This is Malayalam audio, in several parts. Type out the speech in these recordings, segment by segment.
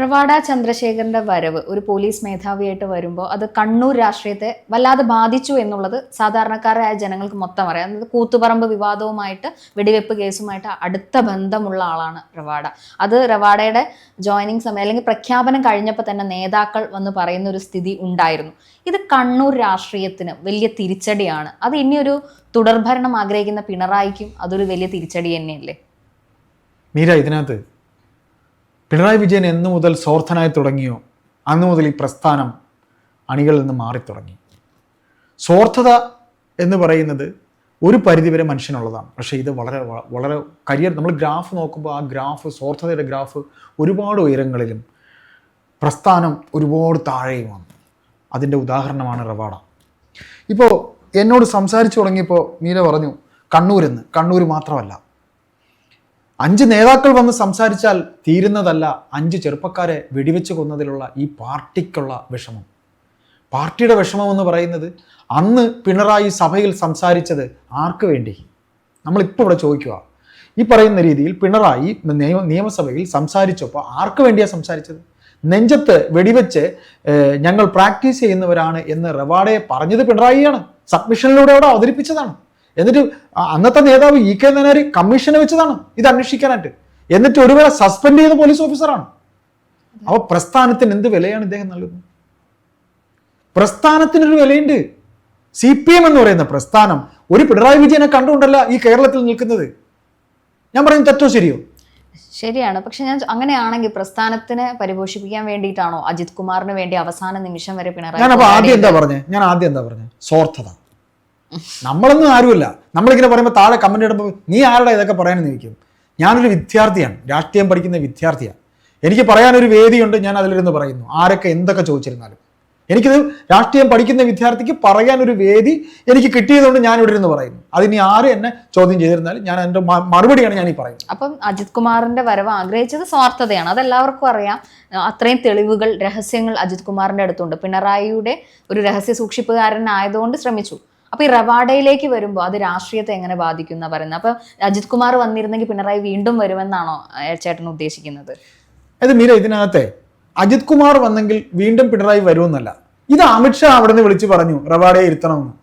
റവാഡ ചന്ദ്രശേഖരന്റെ വരവ് ഒരു പോലീസ് മേധാവിയായിട്ട് വരുമ്പോൾ അത് കണ്ണൂർ രാഷ്ട്രീയത്തെ വല്ലാതെ ബാധിച്ചു എന്നുള്ളത് സാധാരണക്കാരായ ജനങ്ങൾക്ക് മൊത്തം അറിയാം. അതായത് കൂത്തുപറമ്പ് വിവാദവുമായിട്ട് വെടിവെപ്പ് കേസുമായിട്ട് അടുത്ത ബന്ധമുള്ള ആളാണ് റവാഡ അത് റവാഡയുടെ ജോയിനിങ് സമയം അല്ലെങ്കിൽ പ്രഖ്യാപനം കഴിഞ്ഞപ്പോൾ തന്നെ നേതാക്കൾ വന്ന് പറയുന്ന ഒരു സ്ഥിതി ഉണ്ടായിരുന്നു. ഇത് കണ്ണൂർ രാഷ്ട്രീയത്തിന് വലിയ തിരിച്ചടിയാണ്. അത് ഇനിയൊരു തുടർഭരണം ആഗ്രഹിക്കുന്ന പിണറായിക്കും അതൊരു വലിയ തിരിച്ചടി തന്നെയല്ലേ? മീര ഇതിനകത്ത് പിണറായി വിജയൻ എന്നു മുതൽ സ്വാർത്ഥനായി തുടങ്ങിയോ? അന്നു മുതൽ ഈ പ്രസ്ഥാനം അണികളിൽ നിന്ന് മാറി തുടങ്ങി. സ്വാർത്ഥത എന്ന് പറയുന്നത് ഒരു പരിധിവരെ മനുഷ്യനുള്ളതാണ്. പക്ഷേ ഇത് വളരെ വളരെ കരിയർ നമ്മൾ ഗ്രാഫ് നോക്കുമ്പോൾ ആ ഗ്രാഫ് സ്വാർത്ഥതയുടെ ഗ്രാഫ് ഒരുപാട് ഉയരങ്ങളിലും പ്രസ്ഥാനം ഒരുപാട് താഴെയുമാണ് അതിന്റെ ഉദാഹരണമാണ് റവാഡ. ഇപ്പോൾ എന്നോട് സംസാരിച്ചു തുടങ്ങിയപ്പോൾ മീര പറഞ്ഞു കണ്ണൂരെന്ന്. കണ്ണൂർ മാത്രമല്ല. അഞ്ച് നേതാക്കൾ വന്ന് സംസാരിച്ചാൽ തീരുന്നതല്ല അഞ്ച് ചെറുപ്പക്കാരെ വെടിവെച്ച് കൊന്നതിലുള്ള ഈ പാർട്ടിക്കുള്ള വിഷമം. പാർട്ടിയുടെ വിഷമം എന്ന് പറയുന്നത് അന്ന് പിണറായി സഭയിൽ സംസാരിച്ചത് ആർക്ക് വേണ്ടി? നമ്മളിപ്പോൾ ഇവിടെ ചോദിക്കുക. ഈ പറയുന്ന രീതിയിൽ പിണറായി നിയമ നിയമസഭയിൽ സംസാരിച്ചപ്പോൾ ആർക്ക് വേണ്ടിയാണ് സംസാരിച്ചത്? നെഞ്ചത്ത് വെടിവെച്ച് ഞങ്ങൾ പ്രാക്ടീസ് ചെയ്യുന്നവരാണ് എന്ന് റവാഡയെ പറഞ്ഞത് പിണറായിയാണ്. സബ്മിഷനിലൂടെ അവിടെ അവതരിപ്പിച്ചതാണ്. എന്നിട്ട് അന്നത്തെ നേതാവ് ഇ കെ നയനാരി കമ്മീഷനെ വെച്ചതാണ് ഇത് അന്വേഷിക്കാനായിട്ട്. എന്നിട്ട് ഒരുവരെ സസ്പെൻഡ് ചെയ്ത പോലീസ് ഓഫീസറാണ്. അപ്പൊ പ്രസ്ഥാനത്തിന് എന്ത് വിലയാണ് ഇദ്ദേഹം നൽകുന്നത്? പ്രസ്ഥാനത്തിനൊരു വിലയുണ്ട്. സി പി എം എന്ന് പറയുന്ന പ്രസ്ഥാനം. ഒരു പിണറായി വിജയനെ കണ്ടുകൊണ്ടല്ല ഈ കേരളത്തിൽ നിൽക്കുന്നത്. ഞാൻ പറയുന്നത് തെറ്റോ ശരിയോ? ശരിയാണ്. പക്ഷെ ഞാൻ അങ്ങനെയാണെങ്കിൽ പ്രസ്ഥാനത്തിന് പരിപോഷിപ്പിക്കാൻ വേണ്ടിയിട്ടാണോ അജിത് കുമാറിന് വേണ്ടി അവസാന നിമിഷം വരെ പിണറായി ഞാൻ ആദ്യം എന്താ പറഞ്ഞേ? ഞാൻ ആദ്യം എന്താ പറഞ്ഞേ? സ്വാർത്ഥത. നമ്മളൊന്നും ആരുമില്ല. നമ്മളിങ്ങനെ പറയുമ്പോൾ താഴെ കമന്റ് ഇടുമ്പോൾ നീ ആരുടെ ഇതൊക്കെ പറയാനെന്ന് ചോദിക്കും. ഞാനൊരു വിദ്യാർത്ഥിയാണ്. രാഷ്ട്രീയം പഠിക്കുന്ന വിദ്യാർത്ഥിയാണ്. എനിക്ക് പറയാനൊരു വേദിയുണ്ട് ഞാൻ അതിലിരുന്ന് പറയുന്നു. ആരൊക്കെ എന്തൊക്കെ ചോദിച്ചിരുന്നാലും. എനിക്കിത് രാഷ്ട്രീയം പഠിക്കുന്ന വിദ്യാർത്ഥിക്ക് പറയാനൊരു വേദി എനിക്ക് കിട്ടിയതുകൊണ്ട് ഞാൻ ഇവിടെ ഇരുന്ന് പറയുന്നു. അതിനി ആര് എന്നെ ചോദ്യം ചെയ്തിരുന്നാലും ഞാൻ എന്റെ മറുപടിയാണ് ഞാൻ ഈ പറയുന്നത്. അപ്പം അജിത് കുമാറിന്റെ വരവ് ആഗ്രഹിച്ചത് സ്വാർത്ഥതയാണ്. അതെല്ലാവർക്കും അറിയാം. അത്രയും തെളിവുകൾ രഹസ്യങ്ങൾ അജിത് കുമാറിന്റെ അടുത്തുണ്ട്. പിണറായിയുടെ ഒരു രഹസ്യ സൂക്ഷിപ്പുകാരനായതുകൊണ്ട് ശ്രമിച്ചു. അപ്പൊ ഈ റവാഡയിലേക്ക് വരുമ്പോൾ അത് രാഷ്ട്രീയത്തെ എങ്ങനെ ബാധിക്കുന്ന പറയുന്നത് അപ്പൊ അജിത് കുമാർ വന്നിരുന്നെങ്കിൽ പിണറായി വീണ്ടും വരുമെന്നാണോ ചേട്ടൻ ഉദ്ദേശിക്കുന്നത്? അത് മീര ഇതിനകത്തെ അജിത് കുമാർ വന്നെങ്കിൽ വീണ്ടും പിണറായി വരുമെന്നല്ല. ഇത് അമിത്ഷാ അവിടെ നിന്ന് വിളിച്ചു പറഞ്ഞു റവാഡയെ ഇരുത്തണമെന്ന്.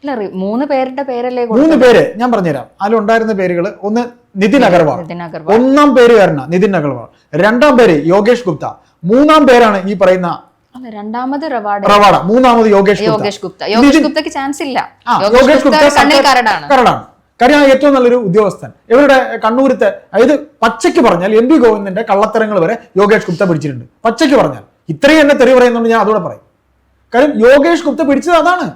അല്ല മൂന്ന് പേരുടെ പേരല്ലേ മൂന്ന് പേര് ഞാൻ പറഞ്ഞുതരാം. അതിലുണ്ടായിരുന്ന പേരുകൾ ഒന്ന് നിതിൻ അഗർവാൾ. ഒന്നാം പേര് പേരുകാരനാ നിതിൻ അഗർവാൾ. രണ്ടാം പേര് യോഗേഷ് ഗുപ്ത. മൂന്നാം പേരാണ് ഈ പറയുന്ന രണ്ടാമത് റവാഡ. മൂന്നാമത് യോഗേഷ് യോഗേഷ് ഗുപ്ത. യോഗേഷ് ഗുപ്തയ്ക്ക് ചാൻസ് ഇല്ല. യോഗേഷ് ഗുപ്ത ഏറ്റവും നല്ലൊരു ഉദ്യോഗസ്ഥൻ. ഇവരുടെ കണ്ണൂരത്തെ അതായത് പച്ചയ്ക്ക് പറഞ്ഞാൽ എം പി ഗോവിന്ദന്റെ കള്ളത്തരങ്ങൾ വരെ യോഗേഷ് ഗുപ്ത പിടിച്ചിട്ടുണ്ട്. പച്ചയ്ക്ക് പറഞ്ഞാൽ. ഇത്രയും എന്നെ തെറി പറയുന്നുണ്ട് ഞാൻ അതോടെ പറയും. കാര്യം യോഗേഷ് ഗുപ്ത പിടിച്ചത് അതാണ്.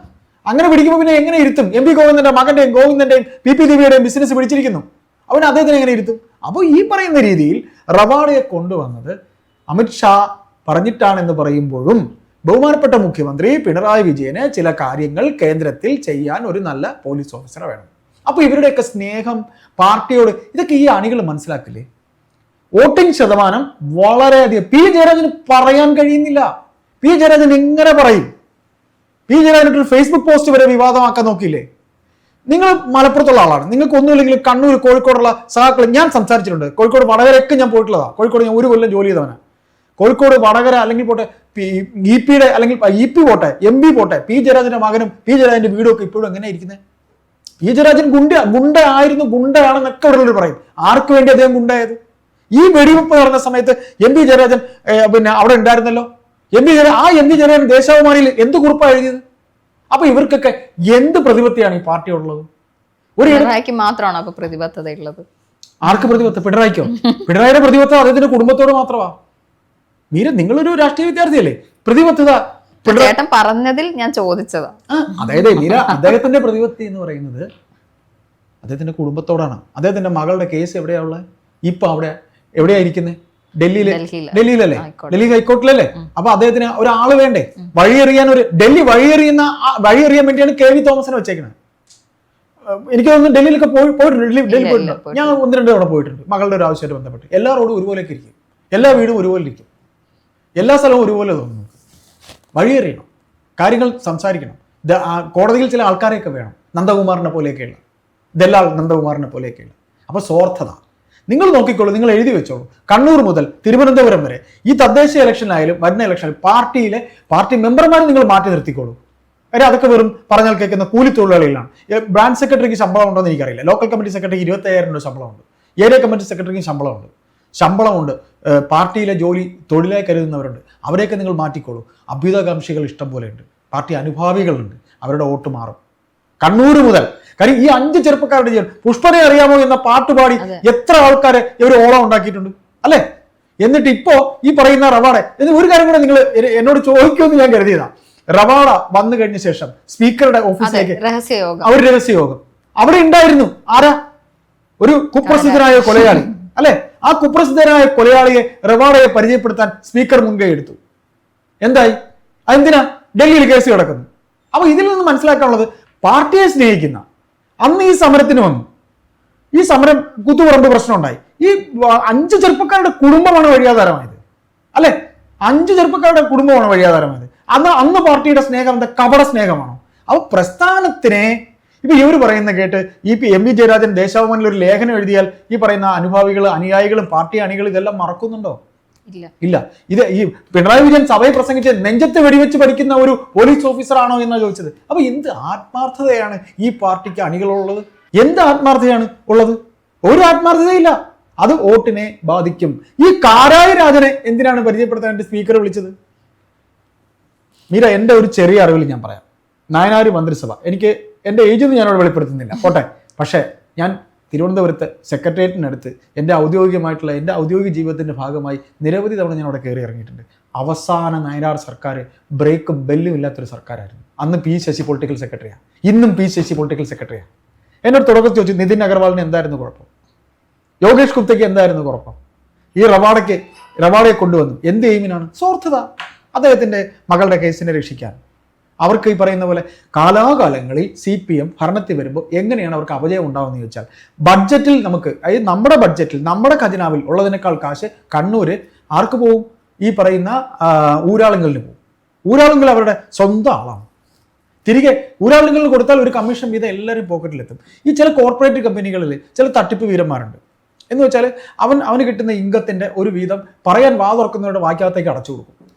അങ്ങനെ പിടിക്കുമ്പോൾ പിന്നെ എങ്ങനെ ഇരുത്തും? എം പി ഗോവിന്ദന്റെ മകന്റെയും ഗോവിന്ദന്റെയും പി പി ദേവിയുടെയും ബിസിനസ് പിടിച്ചിരിക്കുന്നു. അവൻ അദ്ദേഹത്തിന് എങ്ങനെ ഇരുത്തും? അപ്പോൾ ഈ പറയുന്ന രീതിയിൽ റവാഡയെ കൊണ്ടുവന്നത് അമിത്ഷാ പറഞ്ഞിട്ടാണെന്ന് പറയുമ്പോഴും ബഹുമാനപ്പെട്ട മുഖ്യമന്ത്രി പിണറായി വിജയന് ചില കാര്യങ്ങൾ കേന്ദ്രത്തിൽ ചെയ്യാൻ ഒരു നല്ല പോലീസ് ഓഫീസറെ വേണം. അപ്പോൾ ഇവരുടെയൊക്കെ സ്നേഹം പാർട്ടിയോട് ഇതൊക്കെ ഈ അണികൾ മനസ്സിലാക്കില്ലേ? വോട്ടിംഗ് ശതമാനം വളരെയധികം. പി ജയരാജന് പറയാൻ കഴിയുന്നില്ല. പി ജയരാജൻ എങ്ങനെ പറയും? പി ജയരാജൻ ഒരു ഫേസ്ബുക്ക് പോസ്റ്റ് വരെ വിവാദമാക്കാൻ നോക്കിയില്ലേ? നിങ്ങൾ മലപ്പുറത്തുള്ള ആളാണ്. നിങ്ങൾക്ക് ഒന്നുമില്ലെങ്കിൽ കണ്ണൂർ കോഴിക്കോടുള്ള സഹാക്കൾ ഞാൻ സംസാരിച്ചിട്ടുണ്ട്. കോഴിക്കോട് വടകരയൊക്കെ ഞാൻ പോയിട്ടുള്ളതാണ് കോഴിക്കോട് ഞാൻ ഒരു കൊല്ലം ജോലി ചെയ്തവനാണ് കോഴിക്കോട് വടകര അല്ലെങ്കിൽ പോട്ടെ ഇ പിയുടെ അല്ലെങ്കിൽ ഇ പി പോട്ടെ എം പി പോട്ടെ പി ജയരാജന്റെ മകനും പി ജയരാജന്റെ വീടും ഒക്കെ ഇപ്പോഴും എങ്ങനെ ഇരിക്കുന്നത് പി ജയരാജൻ ഗുണ്ട ഗുണ്ട ആയിരുന്നു ഗുണ്ടയാണെന്നൊക്കെ ഇവിടെ പറയും. ആർക്ക് വേണ്ടി അദ്ദേഹം ഗുണ്ടായത് ഈ വെടിവെപ്പ് നടന്ന സമയത്ത് എം പി ജയരാജൻ പിന്നെ അവിടെ ഉണ്ടായിരുന്നല്ലോ. എം പി ജയരാജൻ ആ എം പി ജയരാജൻ ദേശാഭിമാനിയിൽ എന്ത് കുറിപ്പാണ് എഴുതിയത്? അപ്പൊ ഇവർക്കൊക്കെ എന്ത് പ്രതിപത്തിയാണ് ഈ പാർട്ടി ഉള്ളത്? ഒരു പിണറായിക്ക് മാത്രമാണ് അപ്പൊ പ്രതിബദ്ധത ഉള്ളത് ആർക്ക് പ്രതിബദ്ധ? പിണറായിക്കോ? പിണറായിയുടെ പ്രതിബദ്ധത അദ്ദേഹത്തിന്റെ കുടുംബത്തോട് മാത്രമാ. മീര നിങ്ങളൊരു രാഷ്ട്രീയ വിദ്യാർത്ഥിയല്ലേ? പ്രതിബദ്ധത ചേട്ടൻ പറഞ്ഞതിൽ ഞാൻ ചോദിച്ചതാ. അതായത് മീര അദ്ദേഹത്തിന്റെ പ്രതിപത്തി എന്ന് പറയുന്നത് അദ്ദേഹത്തിന്റെ കുടുംബത്തോടാണ്. അദ്ദേഹത്തിന്റെ മകളുടെ കേസ് എവിടെയാ ഉള്ളത് ഇപ്പൊ അവിടെ എവിടെയാ ഇരിക്കുന്നത് ഡൽഹിയിൽ ഡൽഹിയിൽ. ഡൽഹിയിലല്ലേ. ഡൽഹി ഹൈക്കോർട്ടിലല്ലേ? അപ്പൊ അദ്ദേഹത്തിന് ഒരാൾ വേണ്ടേ? വഴിയെറിയാൻ ഒരു ഡൽഹി വഴിയെറിയുന്ന വഴിയെറിയാൻ വേണ്ടിയാണ് കെ വി തോമസിനെ വെച്ചേക്കുന്നത് എനിക്ക് തോന്നുന്നു ഡൽഹിയിലൊക്കെ പോയി പോയിട്ടുണ്ട് ഡൽഹി ഡൽഹി പോയിട്ടുണ്ട്. ഞാൻ ഒന്ന് രണ്ട് തവണ പോയിട്ടുണ്ട്. മകളുടെ ഒരു ആവശ്യമായിട്ട് ബന്ധപ്പെട്ട്. എല്ലാ റോഡും ഒരുപോലെയൊക്കെ ഇരിക്കും. എല്ലാ വീടും ഒരുപോലെ ഇരിക്കും. എല്ലാ സ്ഥലവും ഒരുപോലെ തോന്നുന്നു വഴിയേറിയണം. കാര്യങ്ങൾ സംസാരിക്കണം. കോടതിയിൽ ചില ആൾക്കാരെയൊക്കെ വേണം. നന്ദകുമാറിനെ പോലെയൊക്കെയുള്ള. ദല്ലാൾ നന്ദകുമാറിനെ പോലെയൊക്കെയുള്ള. അപ്പോൾ സ്വാർത്ഥത. നിങ്ങൾ നോക്കിക്കോളൂ നിങ്ങൾ എഴുതി വെച്ചോളൂ. കണ്ണൂർ മുതൽ തിരുവനന്തപുരം വരെ ഈ തദ്ദേശ ഇലക്ഷനായാലും വരുന്ന ഇലക്ഷനിൽ പാർട്ടിയിലെ പാർട്ടി മെമ്പർമാരെ നിങ്ങൾ മാറ്റി നിർത്തിക്കോളൂ. കാര്യം അതൊക്കെ വെറും പറഞ്ഞാൽ കേൾക്കുന്ന കൂലി തൊഴിലാളികളാണ് ബ്രാഞ്ച് സെക്രട്ടറിക്ക് ശമ്പളം ഉണ്ടോ എന്ന് എനിക്കറിയില്ല. ലോക്കൽ കമ്മിറ്റി സെക്രട്ടറിക്ക് ഇരുപത്തയ്യായിരം രൂപ ശമ്പളമുണ്ട്. ഏരിയ കമ്മിറ്റി സെക്രട്ടറിക്ക് ശമ്പളമുണ്ട്. ശമ്പളമുണ്ട്. പാർട്ടിയിലെ ജോലി തൊഴിലായി കരുതുന്നവരുണ്ട്. അവരെയൊക്കെ നിങ്ങൾ മാറ്റിക്കോളൂ. അഭ്യുതകാംക്ഷികൾ ഇഷ്ടം പോലെയുണ്ട് പാർട്ടി അനുഭാവികളുണ്ട്. അവരുടെ വോട്ട് മാറും. കണ്ണൂർ മുതൽ. കാര്യം ഈ അഞ്ച് ചെറുപ്പക്കാരുടെ ജീവൻ പുഷ്പനെ അറിയാമോ എന്ന പാട്ട് പാടി എത്ര ആൾക്കാരെ ഇവർ ഓളം ഉണ്ടാക്കിയിട്ടുണ്ട്? അല്ലേ? എന്നിട്ട് ഇപ്പോ ഈ പറയുന്ന റവാഡ എന്ന് ഒരു കാര്യം കൂടെ നിങ്ങൾ എന്നോട് ചോദിക്കുമെന്ന് ഞാൻ കരുതിയതാ. റവാഡ വന്നു കഴിഞ്ഞ ശേഷം സ്പീക്കറുടെ ഓഫീസിലേക്ക് അവർ രഹസ്യയോഗം. അവിടെ ഉണ്ടായിരുന്നു. ആരാ? ഒരു കുപ്രസിദ്ധനായ കൊലയാളി. അല്ലെ? ആ കുപ്രസിദ്ധനായ കൊലയാളിയെ റവാഡയെ പരിചയപ്പെടുത്താൻ സ്പീക്കർ മുൻകൈ എടുത്തു. എന്തായി? അതെന്തിനാ? ഡൽഹിയിൽ കേസ് കിടക്കുന്നു. അപ്പൊ ഇതിൽ നിന്ന് മനസ്സിലാക്കാനുള്ളത് പാർട്ടിയെ സ്നേഹിക്കുന്ന അന്ന് ഈ സമരത്തിന് വന്നു. ഈ സമരം കുത്തുപറമ്പ് പ്രശ്നം ഉണ്ടായി ഈ അഞ്ച് ചെറുപ്പക്കാരുടെ കുടുംബമാണ് വഴിയാധാരമായത്. അല്ലെ? അഞ്ച് ചെറുപ്പക്കാരുടെ കുടുംബമാണ് വഴിയാധാരമായത്. അന്ന് അന്ന് പാർട്ടിയുടെ സ്നേഹം എന്താ? കപട സ്നേഹമാണോ? അപ്പൊ പ്രസ്ഥാനത്തിനെ ഇപ്പൊ ഇവർ പറയുന്ന കേട്ട് ഈ പി എം വി ജയരാജൻ ദേശാഭിമാനിൽ ഒരു ലേഖനം എഴുതിയാൽ ഈ പറയുന്ന അനുഭാവികൾ അനുയായികളും പാർട്ടി അണികളും ഇതെല്ലാം മറക്കുന്നുണ്ടോ? ഇല്ല. ഇത് ഈ പിണറായി വിജയൻ സഭയിൽ പ്രസംഗിച്ച് നെഞ്ചത്ത് വെടിവെച്ച് പഠിക്കുന്ന ഒരു പോലീസ് ഓഫീസറാണോ എന്നാണ് ചോദിച്ചത്. അപ്പൊ എന്ത് ആത്മാർത്ഥതയാണ് ഈ പാർട്ടിക്ക് അണികളുള്ളത്? എന്ത് ആത്മാർത്ഥതയാണ് ഉള്ളത്? ഒരു ആത്മാർത്ഥതയില്ല. അത് വോട്ടിനെ ബാധിക്കും. ഈ കാരായ രാജനെ എന്തിനാണ് പരിചയപ്പെടുത്താൻ വേണ്ടി സ്പീക്കർ വിളിച്ചത്? മീര എന്റെ ഒരു ചെറിയ അറിവിൽ ഞാൻ പറയാം. നായനാര് മന്ത്രിസഭ. എനിക്ക് എന്റെ ഏജ് ഒന്നും ഞാനവിടെ വെളിപ്പെടുത്തുന്നില്ല. പോട്ടെ. പക്ഷേ ഞാൻ തിരുവനന്തപുരത്ത് സെക്രട്ടേറിയറ്റിനടുത്ത് എന്റെ ഔദ്യോഗികമായിട്ടുള്ള എന്റെ ഔദ്യോഗിക ജീവിതത്തിന്റെ ഭാഗമായി നിരവധി തവണ ഞാൻ അവിടെ കയറി ഇറങ്ങിയിട്ടുണ്ട്. അവസാന നയനാർ സർക്കാർ ബ്രേക്കും ബെല്ലും ഇല്ലാത്തൊരു സർക്കാരായിരുന്നു. അന്ന് പി ശശി പൊളിറ്റിക്കൽ സെക്രട്ടറിയാണ് ഇന്നും പി ശശി പൊളിറ്റിക്കൽ സെക്രട്ടറിയാണ് എന്നോട് തുടക്കത്തിൽ ചോദിച്ചു നിതിൻ അഗർവാളിന് എന്തായിരുന്നു കുഴപ്പം? യോഗേഷ് ഗുപ്തയ്ക്ക് എന്തായിരുന്നു കുഴപ്പം? ഈ റവാഡയ്ക്ക് റവാഡയെ കൊണ്ടുവന്നു. എന്ത് എയിമിനാണ്? സ്വാർത്ഥത. അദ്ദേഹത്തിന്റെ മകളുടെ കേസിനെ രക്ഷിക്കാൻ. അവർക്ക് ഈ പറയുന്ന പോലെ കാലാകാലങ്ങളിൽ സി പി എം ഭരണത്തിൽ വരുമ്പോൾ എങ്ങനെയാണ് അവർക്ക് അപജയം ഉണ്ടാവുമെന്ന് ചോദിച്ചാൽ ബഡ്ജറ്റിൽ നമുക്ക് അതായത് നമ്മുടെ ബഡ്ജറ്റിൽ നമ്മുടെ ഖജനാവിൽ ഉള്ളതിനേക്കാൾ കാശ് കണ്ണൂര് ആർക്ക് പോകും ഈ പറയുന്ന ഊരാളുങ്കലിന് പോവും. ഊരാളുങ്കൽ അവരുടെ സ്വന്തം ആളാണ്. തിരികെ ഊരാളുങ്ങളിൽ കൊടുത്താൽ ഒരു കമ്മീഷൻ വീതം എല്ലാവരും പോക്കറ്റിലെത്തും ഈ ചില കോർപ്പറേറ്റ് കമ്പനികളിൽ ചില തട്ടിപ്പ് വീരന്മാരുണ്ട്. എന്ന് വെച്ചാൽ അവൻ അവന് കിട്ടുന്ന ഇൻകത്തിന്റെ ഒരു വീതം പറയാൻ വാ തുറക്കുന്നവരുടെ വാക്യാത്തേക്ക് അടച്ചു കൊടുക്കും.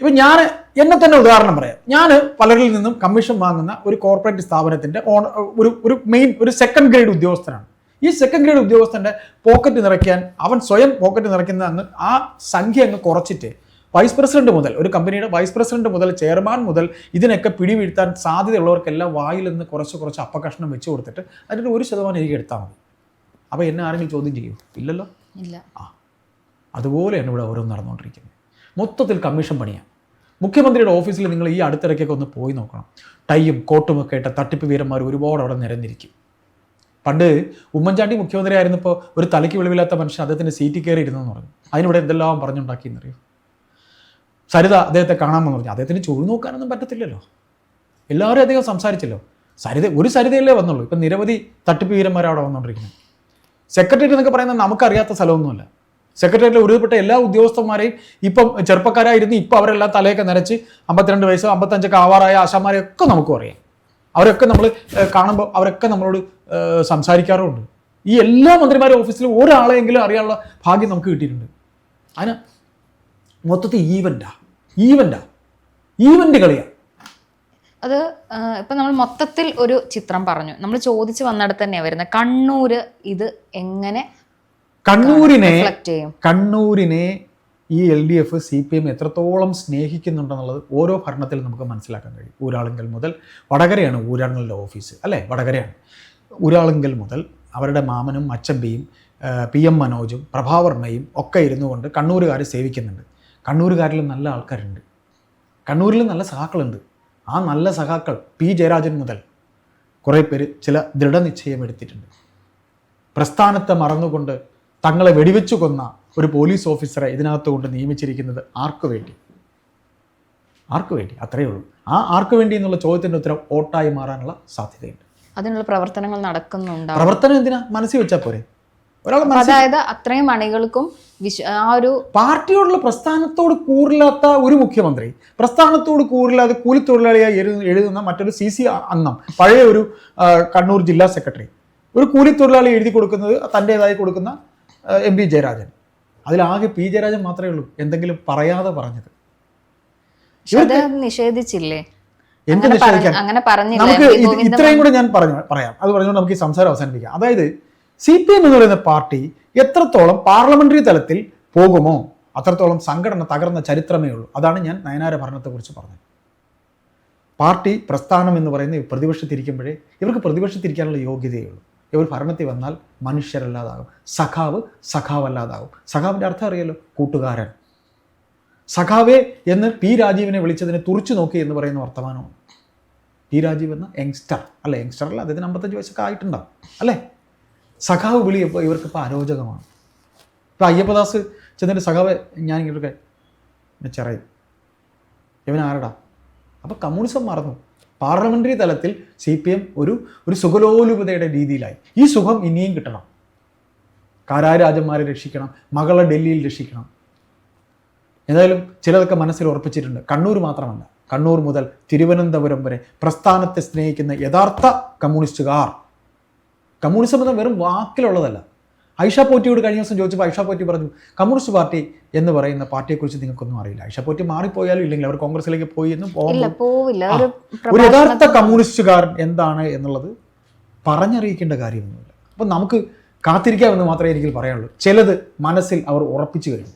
ഇപ്പം ഞാൻ എന്നെ തന്നെ ഉദാഹരണം പറയാം. ഞാൻ പലരിൽ നിന്നും കമ്മീഷൻ വാങ്ങുന്ന ഒരു കോർപ്പറേറ്റ് സ്ഥാപനത്തിന്റെ ഓൺ ഒരു ഒരു മെയിൻ ഒരു സെക്കൻഡ് ഗ്രേഡ് ഉദ്യോഗസ്ഥനാണ്. ഈ സെക്കൻഡ് ഗ്രേഡ് ഉദ്യോഗസ്ഥന്റെ പോക്കറ്റ് നിറയ്ക്കാൻ അവൻ സ്വയം പോക്കറ്റ് നിറയ്ക്കുന്ന അങ്ങ് ആ സംഖ്യ അങ്ങ് കുറച്ചിട്ട് വൈസ് പ്രസിഡന്റ് മുതൽ ഒരു കമ്പനിയുടെ വൈസ് പ്രസിഡന്റ് മുതൽ ചെയർമാൻ മുതൽ ഇതിനൊക്കെ പിടിവീഴ്ത്താൻ സാധ്യതയുള്ളവർക്കെല്ലാം വായിൽ നിന്ന് കുറച്ച് കുറച്ച് അപ്പകഷ്ണം വെച്ച് കൊടുത്തിട്ട് അതിന്റെ ഒരു ശതമാനം എനിക്ക് എടുത്താൽ മതി. അപ്പോൾ എന്നെ ആരെങ്കിലും ചോദ്യം ചെയ്യും? ഇല്ലല്ലോ? ഇല്ല. അതുപോലെയാണ് ഇവിടെ ഓരോന്ന് നടന്നുകൊണ്ടിരിക്കുന്നത്. മൊത്തത്തിൽ കമ്മീഷൻ പണിയാണ് മുഖ്യമന്ത്രിയുടെ ഓഫീസിൽ നിങ്ങൾ ഈ അടുത്തിടയ്ക്കൊക്കെ ഒന്ന് പോയി നോക്കണം. ടൈയും കോട്ടും ഒക്കെ ഇട്ട തട്ടിപ്പ് വീരന്മാർ ഒരുപാട് അവിടെ നിരന്നിരിക്കും. പണ്ട് ഉമ്മൻചാണ്ടി മുഖ്യമന്ത്രി ആയിരുന്നപ്പോൾ ഒരു തലയ്ക്ക് വെളിവില്ലാത്ത മനുഷ്യൻ അദ്ദേഹത്തിന്റെ സീറ്റിൽ കയറി ഇരുന്നെന്ന് പറഞ്ഞു. അതിനിവിടെ എന്തെല്ലാം പറഞ്ഞുണ്ടാക്കിയെന്നറിയോ? സരിത അദ്ദേഹത്തെ കാണാമെന്ന് പറഞ്ഞു. അദ്ദേഹത്തിന് ചുഴി നോക്കാനൊന്നും പറ്റത്തില്ലല്ലോ. എല്ലാവരും അദ്ദേഹം സംസാരിച്ചല്ലോ. സരിത ഒരു സരിതയല്ലേ വന്നുള്ളൂ. ഇപ്പം നിരവധി തട്ടിപ്പ് വീരന്മാർ അവിടെ വന്നുകൊണ്ടിരിക്കുന്നത് സെക്രട്ടേറിയറ്റ് എന്നൊക്കെ പറയുന്നത് നമുക്കറിയാത്ത സ്ഥലമൊന്നുമല്ല. സെക്രട്ടേറിയറ്റിൽ ഒരുപ്പെട്ട എല്ലാ ഉദ്യോഗസ്ഥന്മാരെയും ഇപ്പം ചെറുപ്പക്കാരായിരുന്നു ഇപ്പം അവരെല്ലാം തലയൊക്കെ നിരച്ച് അമ്പത്തിരണ്ട് വയസ്സോ അമ്പത്തഞ്ചൊക്കെ ആവാറായ ആശാമാരെയൊക്കെ നമുക്കും അറിയാം. അവരൊക്കെ നമ്മൾ കാണുമ്പോൾ അവരൊക്കെ നമ്മളോട് സംസാരിക്കാറുമുണ്ട്. ഈ എല്ലാ മന്ത്രിമാരുടെ ഓഫീസിലും ഒരാളെയെങ്കിലും അറിയാനുള്ള ഭാഗ്യം നമുക്ക് കിട്ടിയിട്ടുണ്ട്. അതിന് മൊത്തത്തിൽ ഈവന്റാ ഈവന്റാ ഈവന്റ് കളിയാണ് അത് ഇപ്പം നമ്മൾ മൊത്തത്തിൽ ഒരു ചിത്രം പറഞ്ഞു. നമ്മൾ ചോദിച്ചു വന്നിടത്ത് തന്നെയാണ് വരുന്നത്. കണ്ണൂർ ഇത് എങ്ങനെ കണ്ണൂരിനെ കണ്ണൂരിനെ ഈ L D F C P M എത്രത്തോളം സ്നേഹിക്കുന്നുണ്ടെന്നുള്ളത് ഓരോ ഭരണത്തിൽ നമുക്ക് മനസ്സിലാക്കാൻ കഴിയും. ഊരാളുങ്കൽ മുതൽ വടകരയാണ് ഊരാളുങ്കലിന്റെ ഓഫീസ് അല്ലേ? വടകരയാണ്. ഊരാളുങ്കൽ മുതൽ അവരുടെ മാമനും അച്ചമ്പിയും പി എം മനോജും പ്രഭാവർമ്മയും ഒക്കെ ഇരുന്നു കൊണ്ട് കണ്ണൂരുകാർ സേവിക്കുന്നുണ്ട്. കണ്ണൂരുകാരിൽ നല്ല ആൾക്കാരുണ്ട്. കണ്ണൂരിൽ നല്ല സഹാക്കളുണ്ട് ആ നല്ല സഹാക്കൾ പി ജയരാജൻ മുതൽ കുറേ പേര് ചില ദൃഢനിശ്ചയം എടുത്തിട്ടുണ്ട്. പ്രസ്ഥാനത്തെ മറന്നുകൊണ്ട് തങ്ങളെ വെടിവെച്ചു കൊന്ന ഒരു പോലീസ് ഓഫീസറെ ഇതിനകത്ത് കൊണ്ട് നിയമിച്ചിരിക്കുന്നത് ആർക്കു വേണ്ടി? ആർക്കു വേണ്ടി? അത്രയേ ഉള്ളൂ. ആ ആർക്കു വേണ്ടി എന്നുള്ള ചോദ്യത്തിന്റെ ഉത്തരം ഓട്ടായി മാറാനുള്ള സാധ്യതയുണ്ട്. അതിനുള്ള പ്രവർത്തനങ്ങൾ നടക്കുന്നുണ്ട് പ്രവർത്തനം എന്തിനാ? മനസ്സിൽ വെച്ചാൽ പോരെ. ഒരാൾ അതായത് അത്രയും അണികൾക്കും ആ ഒരു പാർട്ടിയോടുള്ള പ്രസ്ഥാനത്തോട് കൂറില്ലാത്ത ഒരു മുഖ്യമന്ത്രി പ്രസ്ഥാനത്തോട് കൂറില്ലാതെ കൂലിത്തൊഴിലാളിയായി എഴുതു എഴുതുന്ന മറ്റൊരു സി സി അംഗം പഴയ ഒരു കണ്ണൂർ ജില്ലാ സെക്രട്ടറി. ഒരു കൂലിത്തൊഴിലാളി എഴുതി കൊടുക്കുന്നത് തന്റെതായി കൊടുക്കുന്ന എം പി ജയരാജൻ. അതിലാകെ പി ജയരാജൻ മാത്രമേ ഉള്ളൂ എന്തെങ്കിലും പറയാതെ പറഞ്ഞത്. നിഷേധിച്ചില്ലേ? എന്ത് നിഷേധിക്കാൻ? നമുക്ക് ഇത്രയും കൂടെ ഞാൻ പറഞ്ഞു പറയാം. അത് പറഞ്ഞുകൊണ്ട് നമുക്ക് ഈ സംസാരം അവസാനിപ്പിക്കാം. അതായത് സി പി എം എന്ന് പറയുന്ന പാർട്ടി എത്രത്തോളം പാർലമെന്ററി തലത്തിൽ പോകുമോ അത്രത്തോളം സംഘടന തകർന്ന ചരിത്രമേ ഉള്ളൂ. അതാണ് ഞാൻ നയനാര ഭരണത്തെക്കുറിച്ച് പറഞ്ഞത്. പാർട്ടി പ്രസ്ഥാനം എന്ന് പറയുന്ന പ്രതിപക്ഷത്തിരിക്കുമ്പോഴേ ഇവർക്ക് പ്രതിപക്ഷത്തിരിക്കാനുള്ള യോഗ്യതയേ ഉള്ളൂ. ഇവർ ഭരണത്തിൽ വന്നാൽ മനുഷ്യരല്ലാതാകും. സഖാവ് സഖാവല്ലാതാകും. സഖാവിന്റെ അർത്ഥം അറിയല്ലോ കൂട്ടുകാരൻ. സഖാവേ എന്ന് പി രാജീവിനെ വിളിച്ചതിനെ തുറിച്ചു നോക്കി എന്ന് പറയുന്ന വർത്തമാനമാണ്. പി രാജീവ് എന്ന യങ്സ്റ്റർ. അല്ല? യങ്സ്റ്റർ അല്ല അദ്ദേഹത്തിന് അമ്പത്തഞ്ച് വയസ്സൊക്കെ ആയിട്ടുണ്ടാവും. അല്ലേ? സഖാവ് വിളിയപ്പോൾ ഇവർക്കിപ്പോൾ അരോചകമാണ്. ഇപ്പോൾ അയ്യപ്പദാസ് ചെന്നിട്ട് സഖാവ് ഞാൻ ഇങ്ങോട്ടൊക്കെ ചെറയും ഇവൻ ആരടാ? അപ്പോൾ കമ്മ്യൂണിസം മറന്നു. പാർലമെന്ററി തലത്തിൽ സി പി എം ഒരു ഒരു സുഖലോലുപതയുടെ രീതിയിലായി. ഈ സുഖം ഇനിയും കിട്ടണം. കാരാരാജന്മാരെ രക്ഷിക്കണം. മകളെ ഡൽഹിയിൽ രക്ഷിക്കണം. എന്തായാലും ചിലതൊക്കെ മനസ്സിൽ ഉറപ്പിച്ചിട്ടുണ്ട്. കണ്ണൂർ മാത്രമല്ല. കണ്ണൂർ മുതൽ തിരുവനന്തപുരം വരെ പ്രസ്ഥാനത്തെ സ്നേഹിക്കുന്ന യഥാർത്ഥ കമ്മ്യൂണിസ്റ്റുകാർ. കമ്മ്യൂണിസം എന്ന വെറും വാക്കിലുള്ളതല്ല. ഐഷ പോറ്റിയോട് കഴിഞ്ഞ ദിവസം ചോദിച്ചപ്പോൾ ഐഷ പോറ്റി പറഞ്ഞു കമ്മ്യൂണിസ്റ്റ് പാർട്ടി എന്ന് പറയുന്ന പാർട്ടിയെക്കുറിച്ച് നിങ്ങൾക്കൊന്നും അറിയില്ല. ഐഷ പോറ്റി മാറിപ്പോയാലും ഇല്ലെങ്കിൽ അവർ കോൺഗ്രസിലേക്ക് പോയി എന്നും പോകില്ല ഒരു യഥാർത്ഥ കമ്മ്യൂണിസ്റ്റുകാരൻ എന്താണ് എന്നുള്ളത് പറഞ്ഞറിയിക്കേണ്ട കാര്യമൊന്നുമില്ല. അപ്പം നമുക്ക് കാത്തിരിക്കാമെന്ന് മാത്രമേ എനിക്ക് പറയാനുള്ളൂ. ചിലത് മനസ്സിൽ അവർ ഉറപ്പിച്ചു കഴിഞ്ഞു.